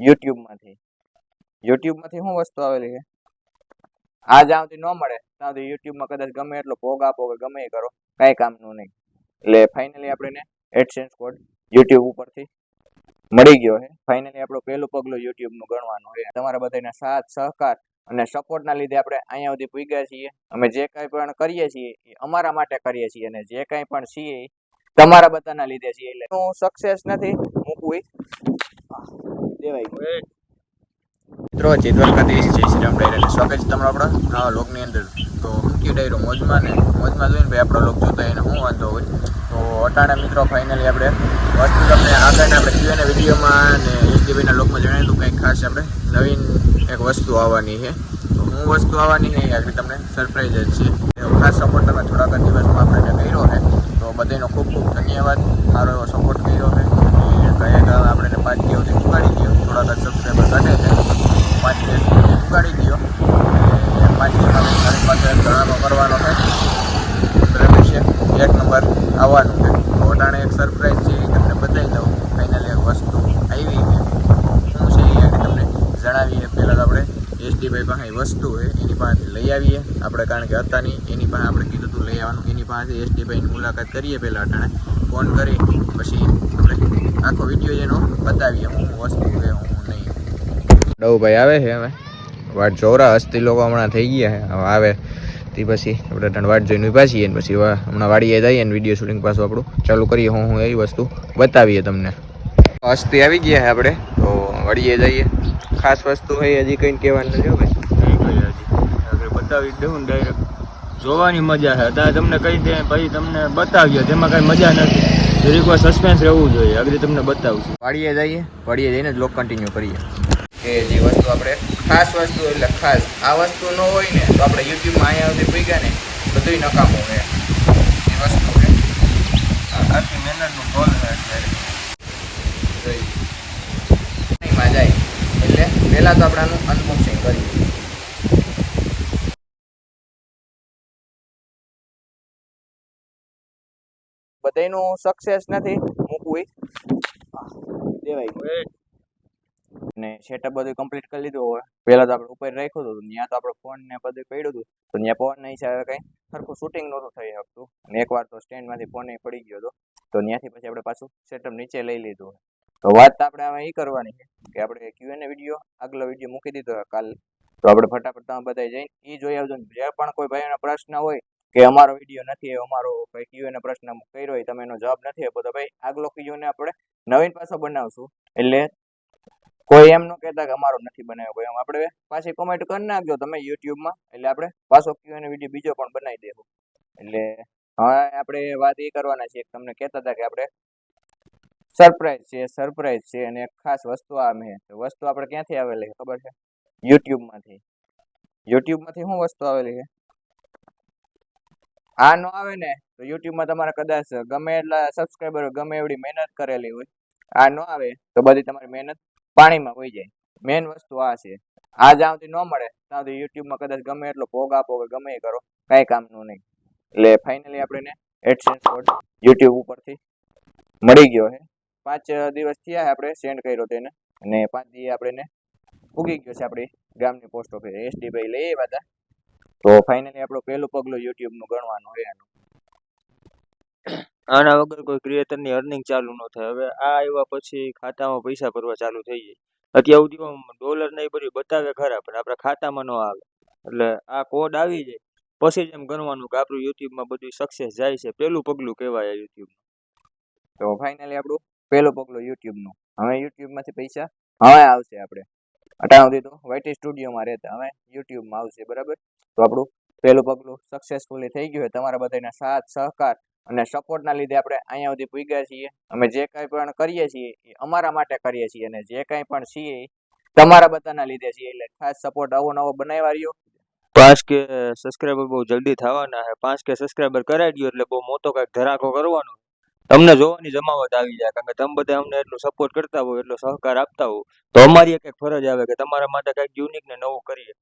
યુટ્યુબમાંથી. યુટ્યુબમાંથી શું વસ્તુ આવેલી છે? આ જ્યાં સુધી ન મળે, ત્યાં સુધી યુટ્યુબમાં કદાચ ગમે એટલો ભોગ આપો કે ગમે એ કરો, કાંઈ કામનું નહીં. એટલે ફાઇનલી આપણે એડસેન્સ કોડ યુટ્યુબ ઉપરથી મળી ગયો છે. ફાઇનલી આપણું પહેલું પગલું યુટ્યુબનું ગણવાનું છે. તમારા બધાના સાથ, સહકાર અને સપોર્ટના લીધે આપણે અહીંયા સુધી પૂગ્યા છીએ. અમે જે કાંઈ પણ કરીએ છીએ એ અમારા માટે કરીએ છીએ અને જે કાંઈ પણ છીએ તમારા બધાના લીધે છીએ. એટલે હું સક્સેસ નથી મૂકવું. ગયું મિત્રો ચેતવલ ખાતે જય શ્રી રામ ડાયરા સ્વાગત છે તમારો આપણા નવા લોકની અંદર. તો મૂકી ડાયરો મોજમાં ને, મોજમાં જોઈને ભાઈ આપણો લોક જોતા એને શું વાંધો હોય? તો અટાણા મિત્રો ફાઇનલી આપણે વસ્તુ તમને આગળના આપણે ક્યુએના વિડીયોમાં ને એસડીબીના લોકમાં જણાવ્યું હતું કંઈક ખાસ આપણે નવીન એક વસ્તુ આવવાની છે. તો હું વસ્તુ આવવાની છે આગળ તમને સરપ્રાઈઝ જ છે. ખાસ સપોર્ટ તમે થોડાક દિવસમાં આપણે કર્યો છે. તો બધાનો ખૂબ ખૂબ ધન્યવાદ સારો એવો સપોર્ટ કર્યો છે અને કયા ગામ આપણે એને પાંચ દિવસથી ઉગાડી દો થોડાક જ સબસ્ક્રાઈબર ઘટે છે પાંચ દિવસ સુધી ઉગાડી દો અને પાંચ દિવસમાં મારી પાસે ધડાકો કરવાનો છે બરાબર છે એક નંબર આવવાનું છે તો અટાણે એક સરપ્રાઈઝ છે એ તમને બતાવી દઉં ફાઇનલી એક વસ્તુ આવી છે શું છે એ આગળ તમને જણાવીએ પહેલાં તો એસડીભાઈ પાસે વસ્તુ હોય એની પાસે લઈ આવીએ. આપણે કારણ કે હતા નહીં, એની પાસે આપણે કીધું હતું લઈ આવવાનું. એની પાસે એસડીભાઈની મુલાકાત કરીએ પહેલાં અટાણે. ફોન કરી, પછી આપણે આખો વીડિયો એનો બતાવીએ. હું વસ્તુ કે હું નહીં. ડવભાઈ આવે છે હવે. વાટ જોરા હસ્તી લોકો હમણાં થઈ ગયા હવે આવે. તે પછી આપણે ત્રણ વાટ જોઈને ઊભા છીએ પછી હમણાં વાડીએ જઈએ ને વીડિયો શૂટિંગ પાછું આપણું. ચાલુ કરીએ, હું હું એ વસ્તુ બતાવીએ તમને. હસ્તી આવી ગયા છે આપણે. તો વાડીએ જઈએ. ખાસ વસ્તુ હોય હજી કંઈ કહેવાનું નથી ભાઈ. બતાવી દઉં ડાયરેક્ટ જોવાની મજા છે. અત્યારે તમને કહી દે પછી તમને બતાવીએ. તેમાં કાંઈ મજા નથી. જરીક વાર સસ્પેન્સ રહેવું જોઈએ. આગળ તમને બતાવશું. વાડીએ જઈએ વાડીએ જઈને બ્લોક લોક કન્ટિન્યુ કરીએ. કે જે વસ્તુ આપણે ખાસ વસ્તુ એટલે ખાસ. આ વસ્તુ ન હોય ને તો આપણે યુટ્યુબમાં અહીંયા સુધી ભૂગ્યા ને બધુંય નકામું છે એ વસ્તુ છે આખી મહેનતનું ફળ છે અત્યારે માં જાય એટલે પહેલાં તો આપણે આનું અનબોક્સિંગ કરીએ બધાનું સક્સેસ નથી મૂકવું દેવાય. ને સેટઅપ બધું કમ્પ્લીટ કરી લીધું હોય પહેલા તો આપણે ઉપર રાખ્યું હતું, ત્યાં તો આપણે ફોન ને બધું પડ્યું હતું. તો ત્યાં ફોનના હિસાબે કંઈ સરખું શૂટિંગ નહોતું થઈ શકતું. ને એકવાર તો સ્ટેન્ડમાંથી ફોન પડી ગયો હતો. તો ત્યાંથી પછી આપણે પાછું સેટઅપ નીચે લઈ લીધું. તો વાત આપણે હવે એ કરવાની છે કે આપણે ક્યુએન વીડિયો આગલો વીડિયો મૂકી દીધો કાલ. તો આપણે ફટાફટ તમે બધા જઈને એ જોઈ આવજો જે પણ કોઈ ભાઈનો પ્રશ્ન હોય કે અમારો વીડિયો નથી, અમારો કોઈ ક્યુએન પ્રશ્ન કર્યો હોય, તમે એનો જવાબ નથી આપ્યો તો ભાઈ આગલો ક્યુએન આપણે નવીન પાછો બનાવશું. એટલે કોઈ એમ ન કહેતા કે અમારો નથી બનાવ્યો કોઈ એમ. આપણે પાછી કોમેન્ટ કરી નાખજો તમે યુટ્યુબમાં. એટલે આપણે પાછો ક્યુએન વીડિયો બીજો પણ બનાવી દેવું એટલે હવે આપણે વાત એ કરવાના છીએ તમને કહેતા હતા કે આપણે સરપ્રાઈઝ છે સરપ્રાઈઝ છે અને એક ખાસ વસ્તુ આ મેં. વસ્તુ આપણે ક્યાંથી આવેલી છે ખબર છે? યુટ્યુબમાંથી. યુટ્યુબમાંથી શું વસ્તુ આવેલી છે? આ ન આવે ને, તો યુટ્યુબમાં તમારે કદાચ ગમે એટલા સબસ્ક્રાઈબર ગમે એવડી મહેનત કરેલી હોય, આ ન આવે, તો બધી તમારી મહેનત પાણીમાં હોઈ જાય. મેઇન વસ્તુ આ છે. આ જ્યાં ન મળે, ત્યાં સુધી યુટ્યુબમાં કદાચ ગમે એટલો ભોગ આપો કે ગમે એ કરો, કાંઈ કામનું નહીં. એટલે ફાઇનલી આપણે એડસેન્સ કોડ યુટ્યુબ ઉપરથી મળી ગયો છે. પાંચ દિવસ થયા આપણે સેન્ડ કર્યો તેને અને પાંચ દિવસ આપણે ઉગી ગયો છે આપણી ગામની પોસ્ટ ઓફિસ એસડી ભાઈ લઈ હતા. તો ફાઇનલી આપણો પહેલું પગલું યુટ્યુબનું ગણવાનું હોય એનું. આના વગર કોઈ ક્રિએટરની અર્નિંગ ચાલુ ન થાય. હવે આ આવ્યા પછી ખાતામાં પૈસા ભરવા ચાલુ થઈ જાય. અત્યાર સુધી ડોલર નહીં ભર્યું બધું બતાવે ખરા, પણ આપણા ખાતામાં ન આવે. એટલે આ કોડ આવી જાય. પછી જ એમ ગણવાનું કે આપણું યુટ્યુબમાં બધું સક્સેસ જાય છે. પેલું પગલું કહેવાય યુટ્યુબ તો ફાઇનલી આપણું પહેલું પગલું યુટ્યુબનું. હવે યુટ્યુબમાંથી પૈસા હવે આવશે આપણે. અટાણ સુધી તો વાઈટી સ્ટુડિયોમાં રહેતા. હવે યુટ્યુબમાં આવશે, બરાબર? તો આપણું પહેલું પગલું સક્સેસફુલી થઈ ગયું છે. તમારા બધાના સાથ, સહકાર અને સપોર્ટના લીધે આપણે અહીંયા સુધી પૂગ્યા છીએ. અમે જે કાંઈ પણ કરીએ છીએ એ અમારા માટે કરીએ છીએ અને જે કાંઈ પણ છીએ તમારા બધાના લીધે છીએ. એટલે ખાસ સપોર્ટ આવો નવો બનાવ્યા રહ્યો. પાંચ કે સબસ્ક્રાઈબર બહુ જલ્દી થવાના છે. પાંચ કે સબસ્ક્રાઈબર કરાવી દો એટલે બહુ મોટો કંઈક ધરાકો કરવાનો તમને જોવાની જમાવટ આવી જાય, કારણ કે તમે બધા અમને એટલો સપોર્ટ કરતા હોય, એટલો સહકાર આપતા હો તો અમારી એક ફરજ આવે કે તમારા માટે કંઈક યુનિક ને નવું કરીએ.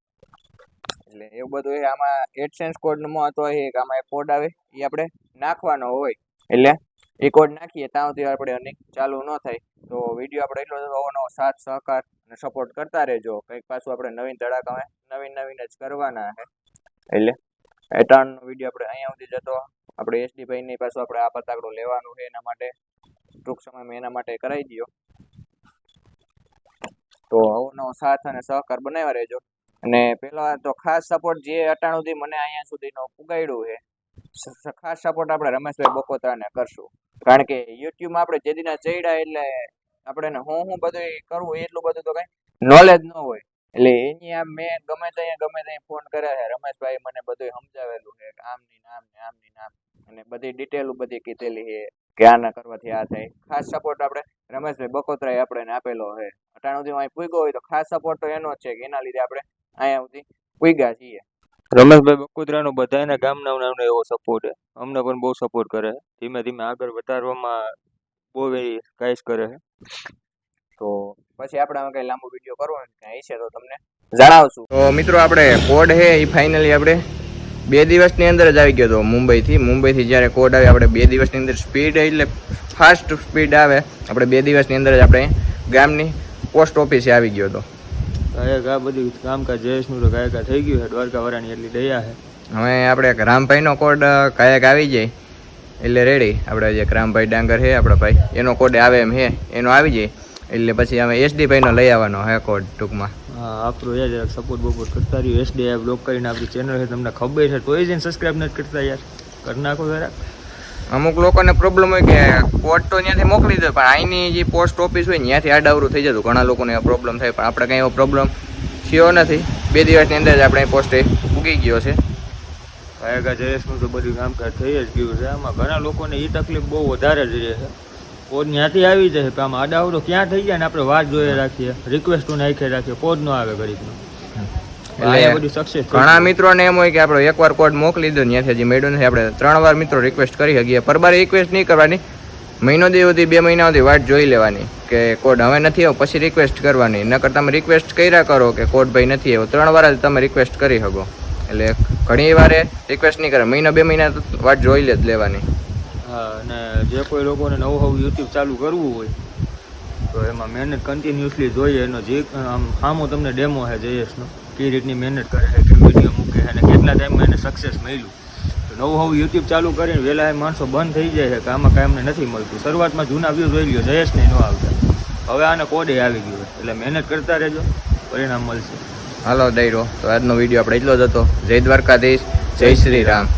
એટલે એવું બધું એ આમાં એડસેન્સ કોડનું મહત્વ એ કે આમાં કોડ આવે એ આપણે નાખવાનો હોય. એટલે એ કોડ નાખીએ, ત્યાં સુધી આપણે અનેક ચાલુ ન થાય. તો વીડિયો આપણે એટલો અવનવો સાથ, સહકાર અને સપોર્ટ કરતા રહેજો. કંઈક પાછું આપણે નવીન ધડાકા નવીન નવીન જ કરવાના છે એટલે એટાણનો વીડિયો આપણે અહીંયા સુધી જતો આપણે એસડી ભાઈની પાછું આપણે આ પતાકડો લેવાનું છે, એના માટે ટૂંક સમયમાં એના માટે કરાવી દો તો અવનવો સાથ અને સહકાર બનાવ્યા રહેજો. અને પેલા તો ખાસ સપોર્ટ જે અટાણું સુધી મને અહીંયા સુધીનો પુગાડ્યું છે ખાસ સપોર્ટ આપણે રમેશભાઈ બકોતાને કરશું. કારણ કે યુટ્યુબમાં આપણે જે દિના ચડ્યા એટલે આપણે હું હું બધું કરવું એટલું બધું તો કઈ નોલેજ ન હોય. એટલે એની આમ મેં ગમે ત્યાં ગમે ત્યાં ફોન કર્યા છે, રમેશભાઈ મને બધું સમજાવેલું છે આમ નામ ને આમ નામ અને બધી ડિટેલ બધી કીધેલી છે કે આના કરવાથી આ થાય. ખાસ સપોર્ટ આપણે રમેશભાઈ બકોત્રાએ આપણે આપેલો છે. અટાણું સુધી અહીં પૂગ્યો હોય તો ખાસ સપોર્ટ તો એનો જ છે કે એના લીધે આપણે અહીંયા સુધી પૂગ્યા છીએ. રમેશભાઈ બકુતરાનો બધાના ગામના નામનો એવો સપોર્ટ છે. અમને પણ બહુ સપોર્ટ કરે ધીમે ધીમે આગળ વધારવામાં બહુ એવી કાંઈ કરે છે. તો પછી આપણે આમાં કઈ લાંબો વીડિયો કરવો ને કાંઈ છે તો તમને જણાવશું. તો મિત્રો આપણે કોડ છે એ ફાઇનલી આપણે. બે દિવસની અંદર જ આવી ગયો હતો મુંબઈથી. મુંબઈથી જ્યારે કોડ આવે આપણે બે દિવસની અંદર સ્પીડ એટલે ફાસ્ટ સ્પીડ આવે. આપણે બે દિવસની અંદર જ આપણે ગામની પોસ્ટ ઓફિસે આવી ગયો હતો. કાયક આ બધું કામકાજ જયેશનું તો કાંઈક થઈ ગયું છે. દ્વારકા વાળાની એટલી દયા છે. હવે આપણે રામભાઈનો કોડ કાયક આવી જાય. એટલે રેડી આપણે જે રામભાઈ ડાંગર છે આપણા ભાઈ એનો કોડ આવે એમ છે. એનો આવી જાય. એટલે પછી અમે એસડી ભાઈનો લઈ આવવાનો હે કોડ ટૂંકમાં. હા આપણું યાર જરાક સપોર્ટ બપોર્ટ કરતા રહ્યું. એસડીઆઈ બ્લોક કરીને આપણી ચેનલ છે તમને ખબર છે. તોય જઈને સબસ્ક્રાઈબ નથી કરતા યાર. કરી નાખો જરાક. અમુક લોકોને પ્રોબ્લેમ હોય કે કોડ તો ત્યાંથી મોકલી દે પણ અહીંની જે પોસ્ટ ઓફિસ હોય ત્યાંથી આડાવરું થઈ જતું. ઘણા લોકોને પ્રોબ્લેમ થાય પણ આપણે કંઈ એવો પ્રોબ્લેમ થયો નથી. બે દિવસની અંદર જ આપણે પોસ્ટે ઉગી ગયો છે. કાંઈક આ જયેશનું તો બધું કામકાજ થઈ જ ગયું છે. આમાં ઘણા લોકોને એ તકલીફ બહુ વધારે જ રહે છે. કોડ ત્યાંથી આવી જાય પણ આમાં આડાવડો ક્યાં થઈ જાય ને આપણે વાત જોઈએ રાખીએ રિક્વેસ્ટ નાખી રાખીએ કોડ નો આવે ગરીબનો. ઘણા મિત્રોને એમ હોય કે આપણે એકવાર કોડ મોકલી દો ત્યાંથી હજી મળ્યો નથી. આપણે ત્રણ વાર મિત્રો રિક્વેસ્ટ કરી શકીએ. પરબારે રિક્વેસ્ટ નહીં કરવાની. મહિનો દી સુધી બે મહિના સુધી વાટ જોઈ લેવાની કે કોડ હવે નથી આવ્યો પછી રિક્વેસ્ટ કરવાની. નકર તમે રિક્વેસ્ટ કર્યા કરો કે કોડ ભાઈ નથી આવ્યો ત્રણ વાર જ તમે રિક્વેસ્ટ કરી શકો. એટલે ઘણી વારે રિક્વેસ્ટ નહીં કરે. મહિનો બે મહિના વાટ જોઈ લે જ લેવાની. હા અને જે કોઈ લોકોને નવું નવું યુટ્યુબ ચાલુ કરવું હોય, તો એમાં મહેનત કન્ટિન્યુઅસલી જોઈએ. એનો જે, આમ સામો તમને ડેમો છે જયેશનો, કઈ રીતની મહેનત કરે છે કે વીડિયો મૂકે છે, અને કેટલા ટાઈમમાં એને સક્સેસ મળ્યું. તો નવું નવું યુટ્યુબ ચાલુ કરીને વહેલા એ માણસો બંધ થઈ જાય છે, કે આમાં કાંઈ અમને નથી મળતું. શરૂઆતમાં જૂના વ્યૂ જોઈ લ્યો, જયેશને ન આવતા. હવે આને કોડે આવી ગયું એટલે મહેનત કરતા રહેજો, પરિણામ મળશે. હાલો દઈરો તો આજનો વીડિયો આપણે એટલો જ હતો. જય દ્વારકાધીશ, જય શ્રી રામ.